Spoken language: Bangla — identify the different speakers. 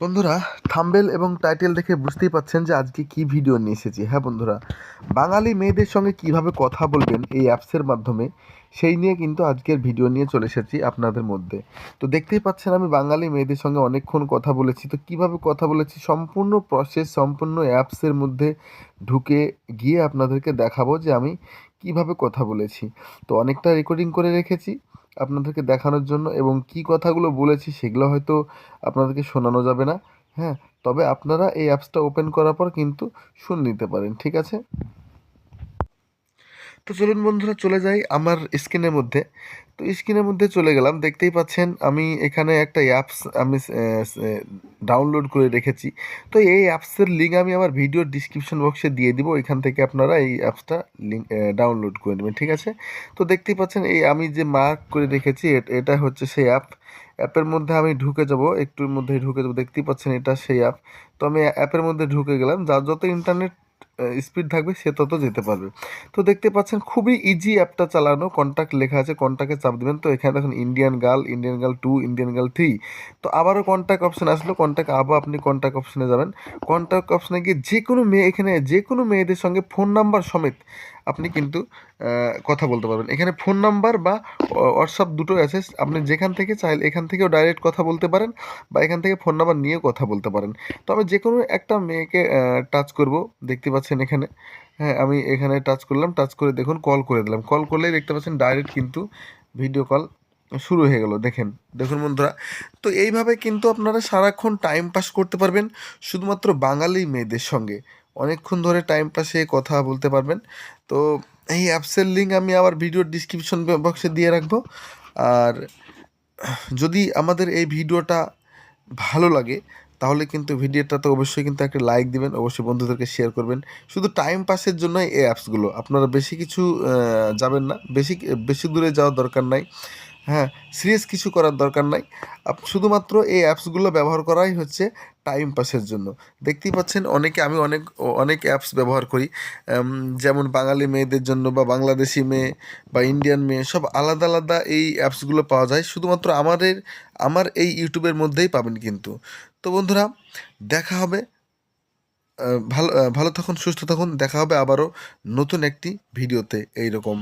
Speaker 1: বন্ধুরা, থাম্বেল এবং টাইটেল দেখে বুঝতেই পাচ্ছেন যে আজকে কি ভিডিও নিয়ে এসেছি। হ্যাঁ বন্ধুরা, বাঙালি মেয়েদের সঙ্গে কীভাবে কথা বলবেন এই অ্যাপসের মাধ্যমে, সেই নিয়ে কিন্তু আজকের ভিডিও নিয়ে চলে এসেছি আপনাদের মধ্যে। তো দেখতেই পাচ্ছেন, আমি বাঙালি মেয়েদের সঙ্গে অনেকক্ষণ কথা বলেছি। তো কীভাবে কথা বলেছি, সম্পূর্ণ প্রসেস সম্পূর্ণ অ্যাপসের মধ্যে ঢুকে গিয়ে আপনাদেরকে দেখাবো যে আমি কীভাবে কথা বলেছি। তো অনেকটা রেকর্ডিং করে রেখেছি। আপনাদেরকে দেখানোর জন্য এবং কি কথাগুলো বলেছি সেগুলো হয়তো আপনাদেরকে শোনানো যাবে না হ্যাঁ? তবে আপনারা এই অ্যাপসটা ওপেন করার পর কিন্তু শুনে নিতে পারেন, ঠিক আছে? তো চলুন বন্ধুরা, চলে যাই আমার স্ক্রিনের মধ্যে। তো স্ক্রিনের মধ্যে চলে গেলাম। দেখতেই পাচ্ছেন, আমি এখানে একটা অ্যাপস আমি ডাউনলোড করে রেখেছি। তো এই অ্যাপসের লিঙ্ক আমি আমার ভিডিও ডিসক্রিপশন বক্সে দিয়ে দিব। এখান থেকে আপনারা এই অ্যাপসটা লিঙ্ক ডাউনলোড করে নেবেন, ঠিক আছে? তো দেখতেই পাচ্ছেন, এই আমি যে মার্ক করে রেখেছি এটা হচ্ছে সেই অ্যাপ অ্যাপের মধ্যে আমি ঢুকে যাব, একটুর মধ্যেই ঢুকে যাব। দেখতেই পাচ্ছেন, এটা সেই অ্যাপ তো আমি অ্যাপের মধ্যে ঢুকে গেলাম। যার যত ইন্টারনেট স্পিড থাকবে, সে তত যেতে পারবে। তো দেখতে পাচ্ছেন, খুবই ইজি অ্যাপটা চালানো। কন্ট্যাক্ট লেখা আছে কন্ট্যাক্টে চাপ দেবেন। তো এখানে দেখুন Indian girl Indian girl two Indian girl three তো আবারও কন্ট্যাক্ট অপশান আসলো। কন্ট্যাক্ট আবার আপনি কন্ট্যাক্ট অপশানে যাবেন। কন্ট্যাক্ট অপশানে গিয়ে যে কোনো মেয়ে এখানে যে কোনো মেয়েদের সঙ্গে ফোন নাম্বার সমেত আপনি কিন্তু কথা বলতে পারবেন। এখানে ফোন নাম্বার বা হোয়াটসঅ্যাপ দুটোই আছে। আপনি যেখান থেকে চাইলে, এখান থেকেও ডাইরেক্ট কথা বলতে পারেন বা এখান থেকে ফোন নাম্বার নিয়ে কথা বলতে পারেন। তো আমি যে কোনো একটা মেয়েকে টাচ করব। দেখতে পাচ্ছেন এখানে। হ্যাঁ আমি এখানে টাচ করলাম। টাচ করে দেখুন কল করে দিলাম। কল করলেই দেখতে পাচ্ছেন ডাইরেক্ট কিন্তু ভিডিও কল শুরু হয়ে গেল। দেখেন, দেখুন বন্ধুরা। তো এইভাবে কিন্তু আপনারা সারাক্ষণ টাইম পাস করতে পারবেন শুধুমাত্র বাঙালি মেয়েদের সঙ্গে। অনেকক্ষণ ধরে টাইম পাসে কথা বলতে পারবেন। তো এই অ্যাপসের লিঙ্ক আমি আবার ভিডিওর ডিসক্রিপশন বক্সে দিয়ে রাখব। আর যদি আমাদের এই ভিডিওটা ভালো লাগে, তাহলে কিন্তু ভিডিওটাতে অবশ্যই কিন্তু একটা লাইক দিবেন, অবশ্যই বন্ধুদেরকে শেয়ার করবেন। শুধু টাইম পাসের জন্যই এই অ্যাপসগুলো আপনারা বেশি কিছু যাবেন না। বেশি বেশি দূরে যাওয়ার দরকার নাই। হ্যাঁ সিরিয়াস কিছু করার দরকার নাই। শুধুমাত্র এই অ্যাপসগুলো ব্যবহার করাই হচ্ছে টাইম পাসের জন্য। দেখতেই পাচ্ছেন অনেকে, আমি অনেক অনেক অ্যাপস ব্যবহার করি। যেমন বাঙালি মেয়েদের জন্য বা বাংলাদেশি মেয়ে বা ইন্ডিয়ান মেয়ে, সব আলাদা আলাদা এই অ্যাপসগুলো পাওয়া যায়। শুধুমাত্র আমাদের, আমার এই ইউটিউবের মধ্যেই পাবেন কিন্তু। তো বন্ধুরা, দেখা হবে ভালো ভালো থাকুন, সুস্থ থাকুন, দেখা হবে আবারও নতুন একটি ভিডিওতে এই রকম